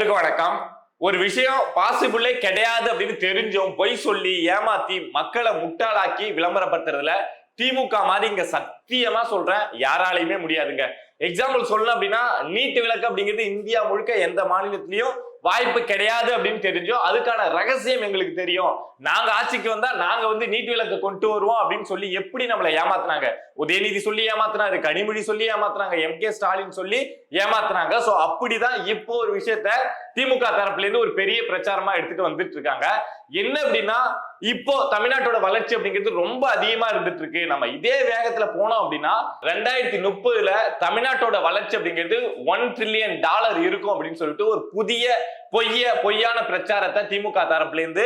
அனைவருக்கும் வணக்கம். ஒரு விஷயம் பாசிபிளே கிடையாது அப்படின்னு தெரிஞ்சும் பொய் சொல்லி ஏமாத்தி மக்களை முட்டாளாக்கி விளம்பரப்படுத்துறதுல திமுக மாதிரி இங்க சத்தியமா சொல்றேன் யாராலையுமே முடியாதுங்க. எக்ஸாம்பிள் சொல்லணும் அப்படின்னா நீட்டு விளக்கு அப்படிங்கிறது இந்தியா முழுக்க எந்த மாநிலத்திலயும் வாய்ப்பு கிடையாது அப்படின்னு தெரிஞ்சோம் அதுக்கான ரகசியம் எங்களுக்கு தெரியும். நாங்க ஆட்சிக்கு வந்தா நாங்க வந்து நீட் விளக்கு கொண்டு வருவோம் அப்படின்னு சொல்லி எப்படி நம்மளை ஏமாத்துனாங்க? உதயநிதி சொல்லி ஏமாத்துனாரு கனிமொழி சொல்லி ஏமாத்துனாங்க எம் கே ஸ்டாலின் சொல்லி ஏமாத்துனாங்க. சோ அப்படிதான் இப்போ ஒரு விஷயத்த திமுக தரப்புல இருந்து ஒரு பெரிய பிரச்சாரமா எடுத்துட்டு வந்துட்டு இருக்காங்க. என்ன அப்படின்னா இப்போ தமிழ்நாட்டோட வளர்ச்சி அப்படிங்கிறது ரொம்ப அதிகமா இருந்துட்டு இருக்கு. நம்ம இதே வேகத்துல போனோம் அப்படின்னா ரெண்டாயிரத்தி முப்பதுல தமிழ்நாட்டோட வளர்ச்சி அப்படிங்கிறது ஒன் ட்ரில்லியன் டாலர் இருக்கும் அப்படின்னு சொல்லிட்டு ஒரு புதிய பொய்ய பொய்யான பிரச்சாரத்தை திமுக தரப்புல இருந்து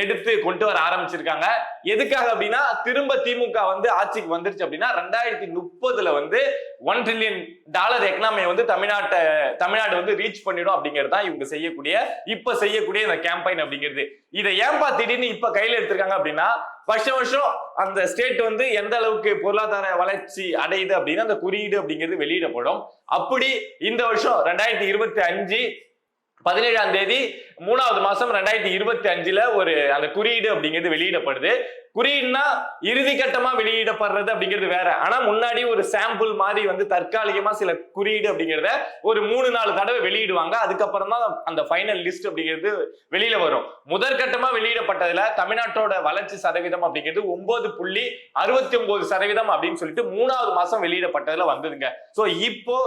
எடுத்து கொண்டு வர ஆரம்பிச்சிருக்காங்க. எதுக்காக அப்படின்னா திரும்ப திமுக வந்து ஆட்சிக்கு வந்துருச்சு அப்படின்னா ரெண்டாயிரத்தி முப்பதுல வந்து ஒன் ட்ரில்லியன் டாலர் எக்கனாமியை வந்து தமிழ்நாட்டை தமிழ்நாடு வந்து ரீச் பண்ணிடும் அப்படிங்கிறது தான் இவங்க செய்யக்கூடிய இப்ப செய்யக்கூடிய இந்த கேம்பெயின் அப்படிங்கிறது. இதை ஏன்பா திடீர்னு இப்ப கையில எடுத்திருக்காங்க அப்படின்னா வருஷம் வருஷம் அந்த ஸ்டேட் வந்து எந்த அளவுக்கு பொருளாதார வளர்ச்சி அடையுது அப்படின்னா அந்த குறியீடு அப்படிங்கிறது வெளியிடப்படும். அப்படி இந்த வருஷம் ரெண்டாயிரத்தி இருபத்தி அஞ்சு பதினேழாம் தேதி மூணாவது மாசம் ரெண்டாயிரத்தி இருபத்தி அஞ்சுல ஒரு அந்த குறியீடு அப்படிங்கிறது வெளியிடப்படுது. குறியீடுனா இறுதி கட்டமா வெளியிடப்படுறது அப்படிங்கிறது வேற. ஆனா முன்னாடி ஒரு சாம்பிள் மாதிரி வந்து தற்காலிகமா சில குறியீடு அப்படிங்கிறத ஒரு மூணு நாலு தடவை வெளியிடுவாங்க. அதுக்கப்புறம் தான் அந்த ஃபைனல் லிஸ்ட் அப்படிங்கிறது வெளியில வரும். முதற்கட்டமா வெளியிடப்பட்டதுல தமிழ்நாட்டோட வளர்ச்சி சதவீதம் அப்படிங்கிறது ஒன்பது புள்ளி அறுபத்தி ஒன்பது சதவீதம் அப்படின்னு சொல்லிட்டு மூணாவது மாசம் வெளியிடப்பட்டதுல வந்ததுங்க. சோ இப்போ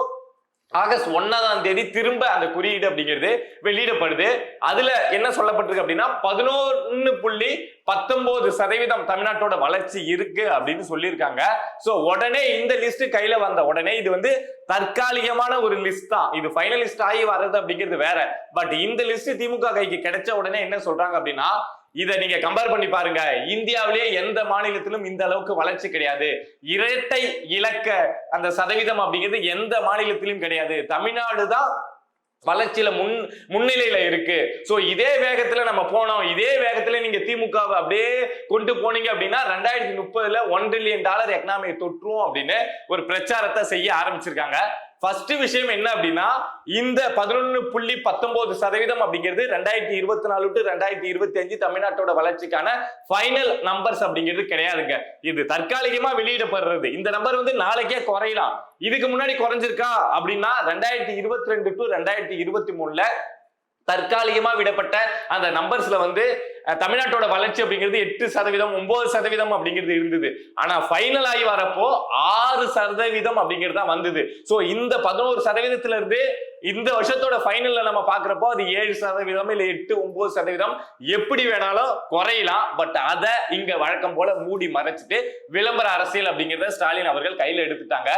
ஆகஸ்ட் ஒன்னாம் தேதி திரும்ப அந்த குறியீடு அப்படிங்கிறது வெளியிடப்படுது. அதுல என்ன சொல்லப்பட்டிருக்கு அப்படின்னா பதினொன்னு புள்ளி பத்தொன்பது சதவீதம் தமிழ்நாட்டோட வளர்ச்சி இருக்கு அப்படின்னு சொல்லியிருக்காங்க. ஸோ உடனே இந்த லிஸ்ட் கையில வந்த உடனே இது வந்து தற்காலிகமான ஒரு லிஸ்ட் தான். இது ஃபைனலிஸ்ட் ஆகி வர்றது அப்படிங்கிறது வேற. பட் இந்த லிஸ்ட் திமுக கைக்கு கிடைச்ச உடனே என்ன சொல்றாங்க அப்படின்னா இதை நீங்க கம்பேர் பண்ணி பாருங்க. இந்தியாவிலேயே எந்த மாநிலத்திலும் இந்த அளவுக்கு வளர்ச்சி கிடையாது. இரட்டை இலக்க அந்த சதவீதம் அப்படிங்கிறது எந்த மாநிலத்திலும் கிடையாது. தமிழ்நாடு தான் வளர்ச்சியில முன் முன்னிலையில இருக்கு. சோ இதே வேகத்துல நம்ம போனோம். இதே வேகத்துல நீங்க திமுகவை அப்படியே கொண்டு போனீங்க அப்படின்னா ரெண்டாயிரத்தி முப்பதுல ஒன் ட்ரில்லியன் டாலர் எக்கனாமியை தொற்றுவோம் அப்படின்னு ஒரு பிரச்சாரத்தை செய்ய ஆரம்பிச்சிருக்காங்க. ஃபர்ஸ்ட் விஷயம் என்ன அப்படின்னா இந்த பதினொன்னு புள்ளி பத்தொன்பது சதவீதம் அப்படிங்கிறது ரெண்டாயிரத்தி இருபத்தி நாலு டு ரெண்டாயிரத்தி இருபத்தி அஞ்சு தமிழ்நாட்டோட வளர்ச்சிக்கான ஃபைனல் நம்பர்ஸ் அப்படிங்கிறது கிடையாதுங்க. இது தற்காலிகமா வெளியிடப்படுறது. இந்த நம்பர் வந்து நாளைக்கே குறையலாம். இதுக்கு முன்னாடி குறைஞ்சிருக்கா அப்படின்னா ரெண்டாயிரத்தி இருபத்தி ரெண்டு டு ரெண்டாயிரத்தி இருபத்தி மூணுல தற்காலிகமா விடப்பட்ட அந்த நம்பர்ஸ்ல வந்து தமிழ்நாட்டோட வளர்ச்சி அப்படிங்கிறது எட்டு சதவீதம் ஒன்பது சதவீதம் அப்படிங்கிறது இருந்தது. ஆனா ஃபைனல் ஆகி வரப்போ ஆறு சதவீதம் அப்படிங்கிறது தான் வந்தது. சோ இந்த பதினோரு சதவீதத்துல இருந்து இந்த வருஷத்தோட ஃபைனல்ல நம்ம பாக்குறப்போ அது ஏழு சதவீதம் இல்ல எட்டு ஒன்பது சதவீதம். எப்படி வேணாலும் குறையலாம். பட் அதை இங்க வழக்கம் போல மூடி மறைச்சிட்டு விளம்பர அரசியல் அப்படிங்கிறத ஸ்டாலின் அவர்கள் கையில எடுத்துட்டாங்க.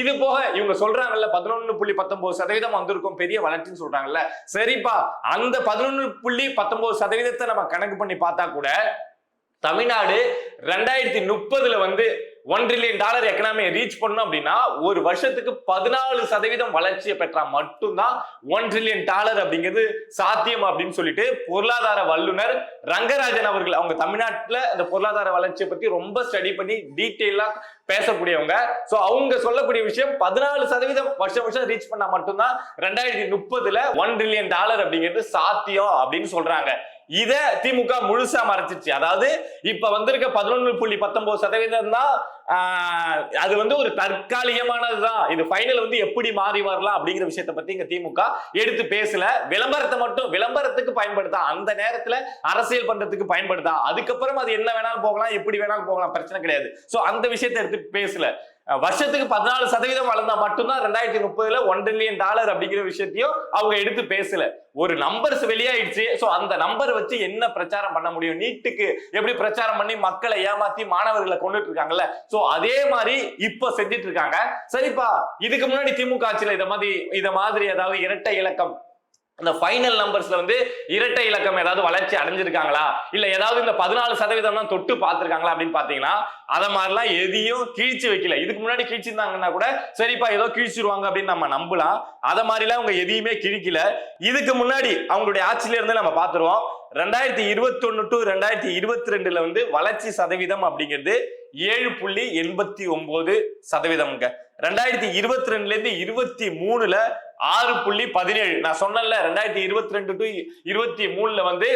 இது போக இவங்க சொல்றாங்கல்ல பதினொன்னு புள்ளி பத்தொன்பது சதவீதம் வந்திருக்கும் பெரிய வளர்ச்சின்னு சொல்றாங்கல்ல. சரிப்பா அந்த பதினொன்னு புள்ளி பத்தொன்பது சதவீதத்தை நம்ம கணக்கு பண்ணி பார்த்தா கூட தமிழ்நாடு ரெண்டாயிரத்தி முப்பதுல வந்து ஒன் ட்ரில்லியன் டாலர் எக்கனாமியை ரீச் பண்ணோம் அப்படின்னா ஒரு வருஷத்துக்கு பதினாலு சதவீதம் வளர்ச்சியை பெற்றா மட்டும்தான் ஒன் ட்ரில்லியன் டாலர் அப்படிங்கிறது சாத்தியம் அப்படின்னு சொல்லிட்டு பொருளாதார வல்லுனர் ரங்கராஜன் அவர்கள் அவங்க தமிழ்நாட்டில் இந்த பொருளாதார வளர்ச்சியை பத்தி ரொம்ப ஸ்டடி பண்ணி டீட்டெயிலா பேசக்கூடியவங்க. ஸோ அவங்க சொல்லக்கூடிய விஷயம் பதினாலு சதவீதம் வருஷம் வருஷம் ரீச் பண்ணா மட்டும்தான் ரெண்டாயிரத்தி முப்பதுல ஒன் ட்ரில்லியன் டாலர் அப்படிங்கிறது சாத்தியம் அப்படின்னு சொல்றாங்க. இத திமுக முழுசா மறைச்சிச்சு அதாவது இப்ப வந்திருக்க பதினொன்னு புள்ளி பத்தொன்பது சதவீதம் தான் அது வந்து ஒரு தற்காலிகமானதுதான். இது ஃபைனல் வந்து எப்படி மாறி வரலாம் அப்படிங்கிற விஷயத்த பத்தி இங்க திமுக எடுத்து பேசல. விளம்பரத்தை மட்டும் விளம்பரத்துக்கு பயன்படுத்தா அந்த நேரத்துல அரசியல் பண்றதுக்கு பயன்படுத்தா அதுக்கப்புறம் அது என்ன வேணாலும் போகலாம் எப்படி வேணாலும் போகலாம் பிரச்சனை கிடையாது. சோ அந்த விஷயத்த எடுத்து பேசல. வருஷத்துக்கு பதினாலு சதவீதம் வளர்ந்தா மட்டும்தான் ரெண்டாயிரத்தி முப்பதுல ஒன் ட்ரில்லியன் டாலர் அப்படிங்கிற விஷயத்தையும் அவங்க எடுத்து பேசல. ஒரு நம்பர்ஸ் வெளியாயிடுச்சு. ஸோ அந்த நம்பர் வச்சு என்ன பிரச்சாரம் பண்ண முடியும்? நீட்டுக்கு எப்படி பிரச்சாரம் பண்ணி மக்களை ஏமாத்தி மாணவர்களை கொண்டுட்டு இருக்காங்கல்ல? ஸோ அதே மாதிரி இப்போ செஞ்சுட்டு இருக்காங்க. சரிப்பா இதுக்கு முன்னாடி திமுக ஆட்சியில் இதை மாதிரி இதை மாதிரி ஏதாவது இரட்டை இலக்கம் அந்த ஃபைனல் நம்பர்ஸ்ல வந்து இரட்டை இலக்கம் ஏதாவது வளர்ச்சி அடைஞ்சிருக்காங்களா? இல்ல ஏதாவது இந்த பதினாலு சதவீதம் தான் தொட்டு பார்த்திருக்காங்களா அப்படின்னு பாத்தீங்கன்னா அதை மாதிரிலாம் எதையும் கீழ்ச்சி வைக்கல. இதுக்கு முன்னாடி கிழிச்சிருந்தாங்கன்னா கூட சரிப்பா ஏதோ கிழிச்சிருவாங்க அப்படின்னு நம்ம நம்பலாம். அதை மாதிரிலாம் அவங்க எதையுமே கிழிக்கல. இதுக்கு முன்னாடி அவங்களுடைய ஆட்சியில இருந்து நம்ம பாத்துருவோம் ரெண்டாயிரத்தி இருபத்தி ஒன்னு டு ரெண்டாயிரத்தி இருபத்தி ரெண்டுல வந்து வளர்ச்சி சதவீதம் அப்படிங்கிறது ஏழு புள்ளி எண்பத்தி ஒன்பது சதவீதம்ங்க. ரெண்டாயிரத்தி இருபத்தி ரெண்டுல இருந்து இருபத்தி மூணுல ஆறு புள்ளி பதினேழு. நான் சொன்னேன்ல ரெண்டாயிரத்தி இருபத்தி ரெண்டு டு இருபத்தி மூணுல வந்து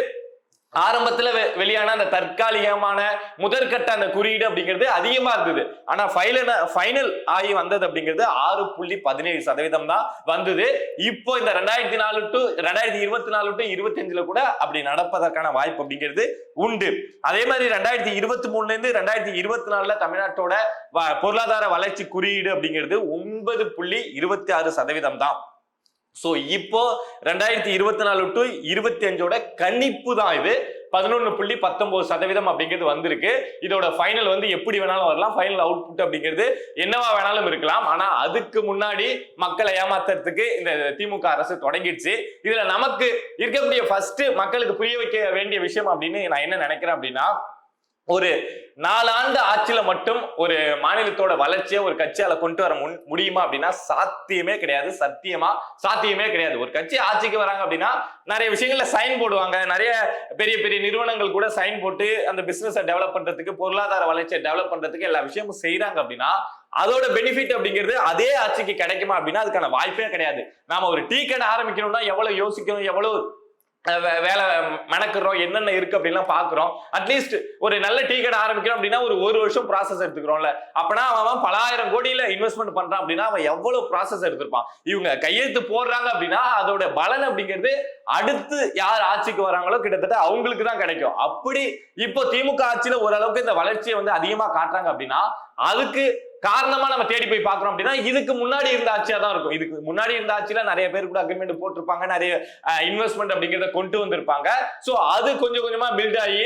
ஆரம்பத்துல வெ- வெளியான அந்த தற்காலிகமான முதற்கட்ட அந்த குறியீடு அப்படிங்கிறது அதிகமா இருந்தது. ஆனா ஃபைனல் ஃபைனல் ஆகி வந்தது அப்படிங்கிறது ஆறு புள்ளி பதினேழு சதவீதம் தான் வந்தது. இப்போ இந்த ரெண்டாயிரத்தி நாலு டு ரெண்டாயிரத்தி இருபத்தி நாலு டு இருபத்தி அஞ்சுல கூட அப்படி நடப்பதற்கான வாய்ப்பு அப்படிங்கிறது உண்டு. அதே மாதிரி ரெண்டாயிரத்தி இருபத்தி மூணுல இருந்து ரெண்டாயிரத்தி இருபத்தி நாலுல தமிழ்நாட்டோட வ- பொருளாதார வளர்ச்சி குறியீடு அப்படிங்கிறது ஒன்பது புள்ளி இருபத்தி ஆறு சதவீதம் தான். ஸோ இப்போ ரெண்டாயிரத்தி இருபத்தி நாலு டு இருபத்தி அஞ்சோட கணிப்பு தான் இது. பதினொன்று புள்ளி பத்தொன்பது சதவீதம் அப்படிங்கிறது வந்திருக்கு. இதோட ஃபைனல் வந்து எப்படி வேணாலும் வரலாம். ஃபைனல் அவுட்புட் அப்படிங்கிறது என்னவா வேணாலும் இருக்கலாம். ஆனால் அதுக்கு முன்னாடி மக்களை ஏமாத்துறதுக்கு இந்த திமுக அரசு தொடங்கிடுச்சு. இதில் நமக்கு இருக்கக்கூடிய ஃபர்ஸ்ட் மக்களுக்கு புரிய வைக்க வேண்டிய விஷயம் அப்படின்னு நான் என்ன நினைக்கிறேன் அப்படின்னா ஒரு நாலாண்டு ஆட்சியில மட்டும் ஒரு மாநிலத்தோட வளர்ச்சியை ஒரு கட்சியால கொண்டு வர முன் முடியுமா அப்படின்னா சாத்தியமே கிடையாது. சத்தியமா? சாத்தியமே கிடையாது. ஒரு கட்சி ஆட்சிக்கு வராங்க அப்படின்னா நிறைய விஷயங்கள்ல சைன் போடுவாங்க. நிறைய பெரிய பெரிய நிறுவனங்கள் கூட சைன் போட்டு அந்த பிசினஸை டெவலப் பண்றதுக்கு பொருளாதார வளர்ச்சியை டெவலப் பண்றதுக்கு எல்லா விஷயமும் செய்யறாங்க அப்படின்னா அதோட பெனிஃபிட் அப்படிங்கிறது அதே ஆட்சிக்கு கிடைக்குமா அப்படின்னா அதுக்கான வாய்ப்பே கிடையாது. நாம ஒரு டீ கடை ஆரம்பிக்கணும்னா எவ்வளவு யோசிக்கணும் எவ்வளவு வேலை மெனக்குறோம் என்னென்ன இருக்கு அப்படின்லாம் பாக்குறோம். அட்லீஸ்ட் ஒரு நல்ல டீ கடை ஆரம்பிக்கிறோம் அப்படின்னா ஒரு ஒரு வருஷம் ப்ராசஸ் எடுத்துக்கிறோம்ல. அப்பனா அவன் பலாயிரம் கோடியில இன்வெஸ்ட்மெண்ட் பண்றான் அப்படின்னா அவன் எவ்வளவு ப்ராசஸ் எடுத்திருப்பான். இவங்க கையெழுத்து போடுறாங்க அப்படின்னா அதோட பலன் அப்படிங்கிறது அடுத்து யார் ஆட்சிக்கு வராங்களோ கிட்டத்தட்ட அவங்களுக்கு தான் கிடைக்கும். அப்படி இப்போ திமுக ஆட்சியில ஓரளவுக்கு இந்த வளர்ச்சியை வந்து அதிகமா காட்டுறாங்க அப்படின்னா அதுக்கு காரணமா நம்ம தேடி போய் பாக்குறோம் அப்படின்னா இதுக்கு முன்னாடி இருந்த ஆட்சியா தான் இருக்கும். இதுக்கு முன்னாடி இருந்த ஆட்சியில நிறைய பேர் கூட அக்ரிமெண்ட் போட்டிருப்பாங்க நிறைய இன்வெஸ்ட்மெண்ட் அப்படிங்கிறத கொண்டு வந்திருப்பாங்க. சோ அது கொஞ்சம் கொஞ்சமா பில்ட் ஆகி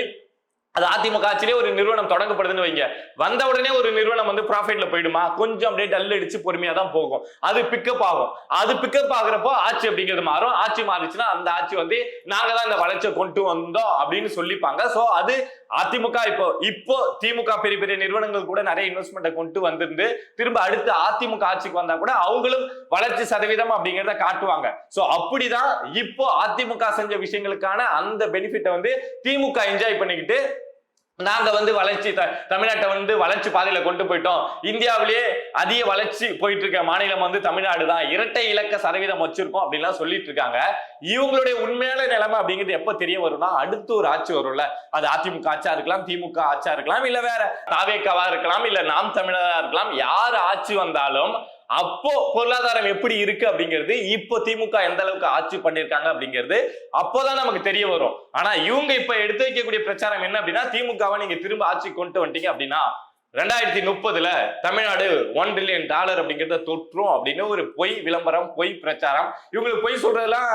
அது அதிமுக ஆட்சியிலே ஒரு நிறுவனம் தொடங்கப்படுதுன்னு வைங்க. வந்த உடனே ஒரு நிறுவனம் வந்து ப்ராஃபிட்ல போயிடுமா? கொஞ்சம் அப்படியே டல் அடிச்சு பொறுமையா தான் போகும். அது பிக்கப் ஆகும். அது பிக்கப் ஆகுறப்போ ஆட்சி அப்படிங்கிறது மாறும். ஆட்சி மாறுச்சுன்னா அந்த ஆட்சி வந்து நாங்க தான் இந்த வளர்ச்சியை கொண்டு வந்தோம் அப்படின்னு சொல்லிப்பாங்க. சோ அது அதிமுக இப்போ இப்போ திமுக பெரிய பெரிய நிறுவனங்கள் கூட நிறைய இன்வெஸ்ட்மெண்ட்டை கொண்டு வந்திருந்து திரும்ப அடுத்து அதிமுக ஆட்சிக்கு வந்தா கூட அவங்களும் வளர்ச்சி சதவீதம் அப்படிங்கிறத காட்டுவாங்க. சோ அப்படிதான் இப்போ அதிமுக செஞ்ச விஷயங்களுக்கான அந்த பெனிஃபிட்டை வந்து திமுக என்ஜாய் பண்ணிக்கிட்டு நாங்க வந்து வளர்ச்சி த- தமிழ்நாட்டை வந்து வளர்ச்சி பாதையில கொண்டு போயிட்டோம். இந்தியாவிலேயே அதிக வளர்ச்சி போயிட்டு இருக்க மாநிலம் வந்து தமிழ்நாடு தான். இரட்டை இலக்க சதவீதம் வச்சிருக்கோம் அப்படின்லாம் சொல்லிட்டு இருக்காங்க. இவங்களுடைய உண்மையான நிலைமை அப்படிங்கிறது எப்ப தெரிய வரும்னா அடுத்து ஒரு ஆட்சி வரும்ல. அது அதிமுக ஆட்சியா இருக்கலாம் திமுக ஆட்சியா இருக்கலாம் இல்ல வேற தாவேக்காவா இருக்கலாம் இல்ல நாம் தமிழரா இருக்கலாம். யார் ஆட்சி வந்தாலும் அப்போ பொருளாதாரம் எப்படி இருக்கு அப்படிங்கிறது இப்போ திமுக எந்த அளவுக்கு ஆட்சி பண்ணிருக்காங்க அப்படிங்கிறது அப்போதான் நமக்கு தெரிய வரும். ஆனா இவங்க இப்ப எடுத்து வைக்கக்கூடிய பிரச்சாரம் என்ன அப்படின்னா திமுகவை நீங்க திரும்ப ஆட்சி கொண்டு வந்துட்டீங்க அப்படின்னா ரெண்டாயிரத்தி முப்பதுல தமிழ்நாடு ஒன் ட்ரில்லியன் டாலர் அப்படிங்கிறத தொற்றும் அப்படின்னு ஒரு பொய் விளம்பரம் பொய் பிரச்சாரம். இவங்களுக்கு பொய் சொல்றதெல்லாம்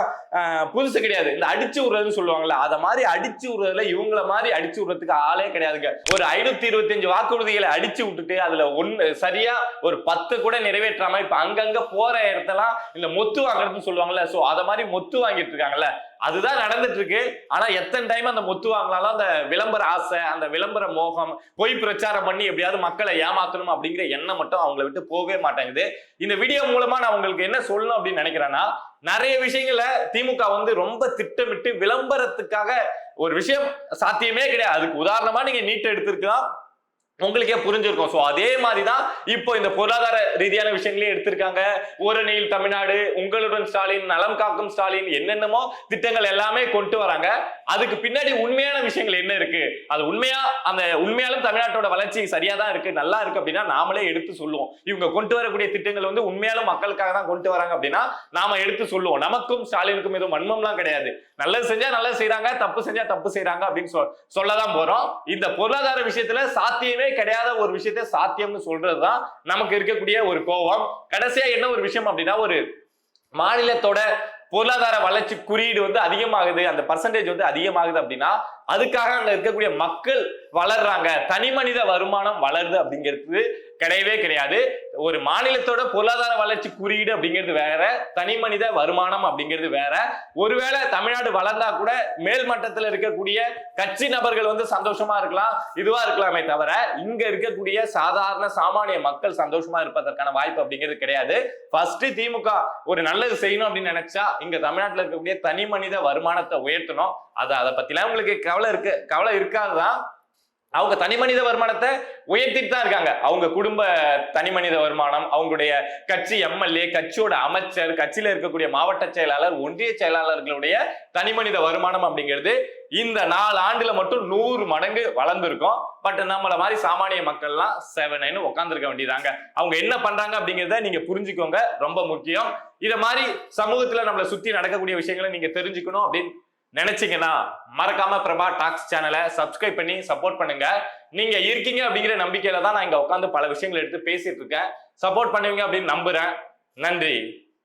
புதுசு கிடையாது. இந்த அடிச்சு விடுறதுன்னு சொல்லுவாங்கல்ல அதை மாதிரி அடிச்சு விடுறதுல இவங்கள மாதிரி அடிச்சு விடுறதுக்கு ஆளே கிடையாதுங்க. ஒரு ஐநூத்தி இருபத்தஞ்சு வாக்குறுதிகளை அடிச்சு விட்டுட்டு அதுல ஒன்னு சரியா ஒரு பத்து கூட நிறைவேற்றாம இப்ப அங்கங்க போற இடத்தெல்லாம் இந்த மொத்து வாங்குறதுன்னு சொல்லுவாங்கல்ல சோ அதை மாதிரி மொத்து வாங்கிட்டு இருக்காங்கல்ல அதுதான் நடந்துட்டு இருக்கு ஆனா எத்தனை டைம் அந்த முத்து வாங்கினாலும் அந்த விளம்பர ஆசை அந்த விளம்பர மோகம் பொய் பிரச்சாரம் பண்ணி எப்படியாவது மக்களை ஏமாத்தணும் அப்படிங்கிற எண்ணம் மட்டும் அவங்கள விட்டு போகவே மாட்டேங்குது. இந்த வீடியோ மூலமா நான் உங்களுக்கு என்ன சொல்லணும் அப்படின்னு நினைக்கிறேன்னா நிறைய விஷயங்கள திமுக வந்து ரொம்ப திட்டமிட்டு விளம்பரத்துக்காக ஒரு விஷயம் சாத்தியமே கிடையாது. அதுக்கு உதாரணமா நீங்க நீட் எடுத்திருக்கலாம் உங்களுக்கே புரிஞ்சிருக்கும். ஸோ அதே மாதிரி தான் இப்போ இந்த பொருளாதார ரீதியான விஷயங்களையும் எடுத்திருக்காங்க. ஓரணியில் தமிழ்நாடு உங்களுடன் ஸ்டாலின் நலம் காக்கும் ஸ்டாலின் என்னென்னமோ திட்டங்கள் எல்லாமே கொண்டு வராங்க. அதுக்கு பின்னாடி உண்மையான விஷயங்கள் என்ன இருக்கு? அது உண்மையா அந்த உண்மையாலும் தமிழ்நாட்டோட வளர்ச்சி சரியா தான் இருக்கு நல்லா இருக்கு அப்படின்னா நாமளே எடுத்து சொல்லுவோம். இவங்க கொண்டு வரக்கூடிய திட்டங்கள் வந்து உண்மையாலும் மக்களுக்காக தான் கொண்டு வராங்க அப்படின்னா நாம எடுத்து சொல்லுவோம். நமக்கும் ஸ்டாலினுக்கும் எதுவும் வன்மம்லாம் கிடையாது. நல்லது செஞ்சா நல்லது செய்யறாங்க தப்பு செஞ்சா தப்பு செய்யறாங்க அப்படின்னு சொல்லதான் போறோம். இந்த பொருளாதார விஷயத்துல சாத்தியமே கிடையாத ஒரு விஷயத்த சாத்தியம்னு சொல்றதுதான் நமக்கு இருக்கக்கூடிய ஒரு கோபம். கடைசியா என்ன ஒரு விஷயம் அப்படின்னா ஒரு மாநிலத்தோட பொருளாதார வளர்ச்சி குறியீடு வந்து அதிகமாகுது அந்த பர்சன்டேஜ் வந்து அதிகமாகுது அப்படின்னா அதுக்காக அங்க இருக்கக்கூடிய மக்கள் வளர்றாங்க. தனி மனித வருமானம் வளருது அப்படிங்கிறது கிடையவே கிடையாது. ஒரு மாநிலத்தோட பொருளாதார வளர்ச்சி குறியீடு அப்படிங்கிறது வேற தனி மனித வருமானம் அப்படிங்கிறது வேற. ஒருவேளை தமிழ்நாடு வளர்ந்தா கூட மேல் மட்டத்தில் இருக்கக்கூடிய கட்சி நபர்கள் வந்து சந்தோஷமா இருக்கலாம் இதுவா இருக்கலாமே தவிர இங்க இருக்கக்கூடிய சாதாரண சாமானிய மக்கள் சந்தோஷமா இருப்பதற்கான வாய்ப்பு அப்படிங்கிறது கிடையாது. ஃபர்ஸ்ட் திமுக ஒரு நல்லது செய்யணும் அப்படின்னு நினைச்சா இங்க தமிழ்நாட்டில் இருக்கக்கூடிய தனி மனித வருமானத்தை உயர்த்தணும். அது அதை பத்திலாம் உங்களுக்கு கவலை இருக்கு கவலை இருக்காதுதான். அவங்க தனி மனித வருமானத்தை உயர்த்திட்டு தான் இருக்காங்க. அவங்க குடும்ப தனி மனித வருமானம் அவங்களுடைய கட்சி எம்எல்ஏ கட்சியோட அமைச்சர் கட்சியில இருக்கக்கூடிய மாவட்ட செயலாளர் ஒன்றிய செயலாளர்களுடைய தனி மனித வருமானம் அப்படிங்கிறது இந்த நாலு ஆண்டுல மட்டும் நூறு மடங்கு வளர்ந்துருக்கும். பட் நம்மள மாதிரி சாமானிய மக்கள்லாம் செவனைன்னு உட்காந்துருக்க வேண்டியதாங்க. அவங்க என்ன பண்றாங்க அப்படிங்கிறத நீங்க புரிஞ்சுக்கோங்க. ரொம்ப முக்கியம். இத மாதிரி சமூகத்துல நம்மளை சுத்தி நடக்கக்கூடிய விஷயங்களை நீங்க தெரிஞ்சுக்கணும் அப்படின்னு நினைச்சீங்கன்னா மறக்காம பிரபா டாக்ஸ் சேனலை சப்ஸ்கிரைப் பண்ணி சப்போர்ட் பண்ணுங்க. நீங்க இருக்கீங்க அப்படிங்கிற நம்பிக்கையில தான் நான் இங்க உட்காந்து பல விஷயங்களை எடுத்து பேசிட்டு இருக்கேன். சப்போர்ட் பண்ணுவீங்க அப்படின்னு நம்புறேன். நன்றி.